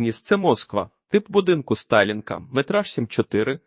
Місце Москва. Тип будинку Сталінка. Метраж 7,4.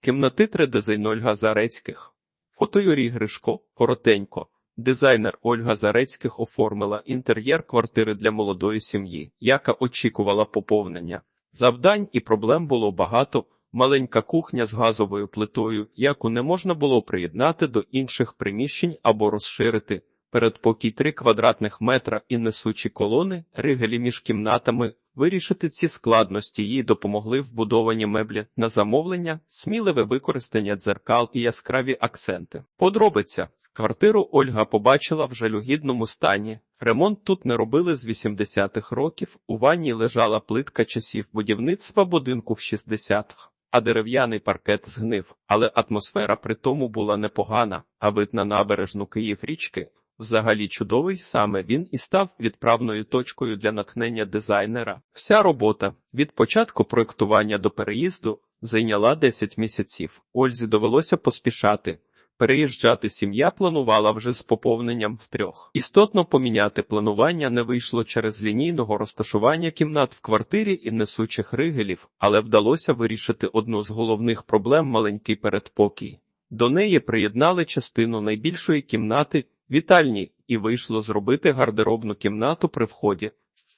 Кімнати 3D Ольга Зарецьких. Фото Юрій Гришко. Коротенько. Дизайнер Ольга Зарецьких оформила інтер'єр квартири для молодої сім'ї, яка очікувала поповнення. Завдань і проблем було багато. Маленька кухня з газовою плитою, яку не можна було приєднати до інших приміщень або розширити. Передпокій 3 квадратних метра і несучі колони, ригелі між кімнатами. Вирішити ці складності їй допомогли вбудовані меблі на замовлення, сміливе використання дзеркал і яскраві акценти. Подробиця. Квартиру Ольга побачила в жалюгідному стані. Ремонт тут не робили з 80-х років, у ванні лежала плитка часів будівництва будинку в 60-х. А дерев'яний паркет згнив, але атмосфера при тому була непогана, а вид на набережну Київ річки взагалі чудовий, саме він і став відправною точкою для натхнення дизайнера. Вся робота від початку проектування до переїзду зайняла 10 місяців. Ользі довелося поспішати. Переїжджати сім'я планувала вже з поповненням втрьох. Істотно поміняти планування не вийшло через лінійного розташування кімнат в квартирі і несучих ригелів, але вдалося вирішити одну з головних проблем маленький передпокій. До неї приєднали частину найбільшої кімнати вітальні, і вийшло зробити гардеробну кімнату при вході.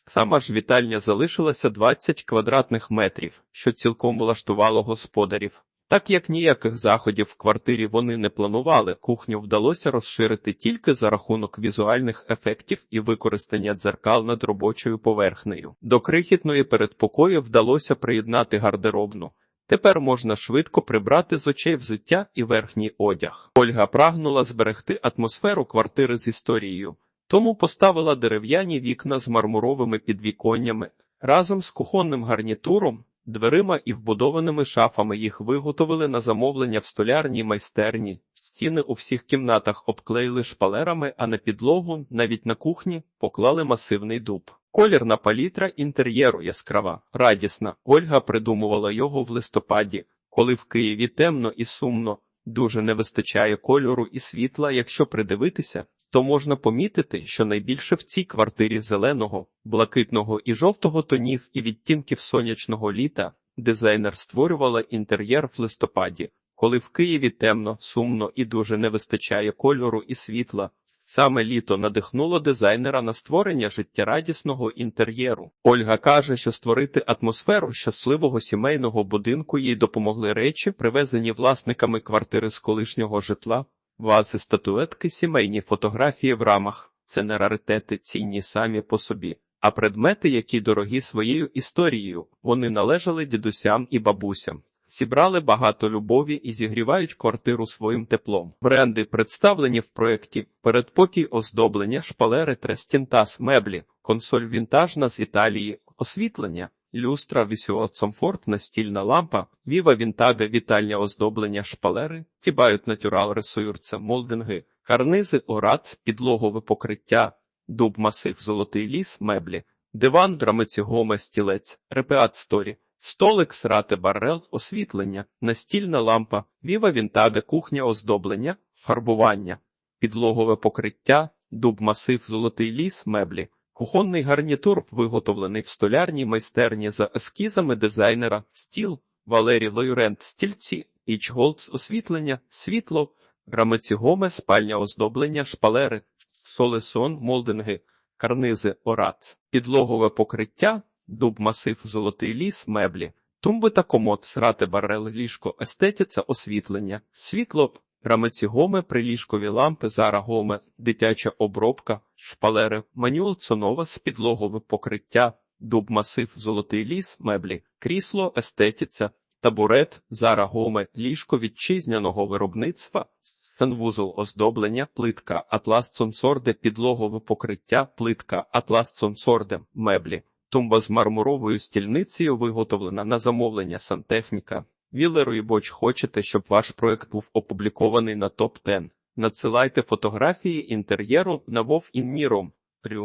Сама ж вітальня залишилася 20 квадратних метрів, що цілком влаштувало господарів. Так як ніяких заходів в квартирі вони не планували, кухню вдалося розширити тільки за рахунок візуальних ефектів і використання дзеркал над робочою поверхнею. До крихітної передпокою вдалося приєднати гардеробну. Тепер можна швидко прибрати з очей взуття і верхній одяг. Ольга прагнула зберегти атмосферу квартири з історією, тому поставила дерев'яні вікна з мармуровими підвіконнями разом з кухонним гарнітуром. Дверима і вбудованими шафами їх виготовили на замовлення в столярній майстерні. Стіни у всіх кімнатах обклеїли шпалерами, а на підлогу, навіть на кухні, поклали масивний дуб. Колірна палітра інтер'єру яскрава, радісна. Ольга придумувала його в листопаді, коли в Києві темно і сумно. Дуже не вистачає кольору і світла. Якщо придивитися, то можна помітити, що найбільше в цій квартирі зеленого, блакитного і жовтого тонів і відтінків сонячного літа дизайнер створювала інтер'єр в листопаді, коли в Києві темно, сумно і дуже не вистачає кольору і світла. Саме літо надихнуло дизайнера на створення життєрадісного інтер'єру. Ольга каже, що створити атмосферу щасливого сімейного будинку їй допомогли речі, привезені власниками квартири з колишнього житла, вази, статуетки, сімейні фотографії в рамах. Це не раритети, цінні самі по собі, а предмети, які дорогі своєю історією. Вони належали дідусям і бабусям. Зібрали багато любові і зігрівають квартиру своїм теплом. Бренди представлені в проєкті передпокій оздоблення, шпалери, трестінтас, меблі, консоль вінтажна з Італії, освітлення, люстра, вісіоцомфорт, настільна лампа, віва вінтаге, вітальня оздоблення, шпалери, тібають натюрал ресуюрця, молдинги, карнизи, орат, підлогове покриття, дуб масив, золотий ліс, меблі, диван, драмиці, гоме, стілець, репеат сторі. Столик, срати барел, освітлення, настільна лампа, віва вінтаге, кухня оздоблення, фарбування, підлогове покриття, дуб масив, золотий ліс, меблі, кухонний гарнітур, виготовлений в столярній майстерні за ескізами дизайнера, стіл, Валерій Лойрент, стільці, Ічголдс, освітлення, світло, грамиці гоме, спальня оздоблення, шпалери, солесон, молдинги, карнизи, орат, підлогове покриття дуб масив, золотий ліс, меблі, тумби та комод, срати барел, ліжко, естетиця, освітлення, світло, рамиці гоми, приліжкові лампи, зара гоме, дитяча обробка, шпалери, манюл, цонова, підлогове покриття, дуб масив, золотий ліс, меблі, крісло, естетиця, табурет, зара гоме, ліжко вітчизняного виробництва, санвузол оздоблення, плитка, атлас цонсорде, підлогове покриття, плитка, атлас цонсорде, меблі. Тумба з мармуровою стільницею виготовлена на замовлення сантехніка. Вілеру і боч хочете, щоб ваш проект був опублікований на топ 10 Надсилайте фотографії інтер'єру на Вов Інміром. Рю.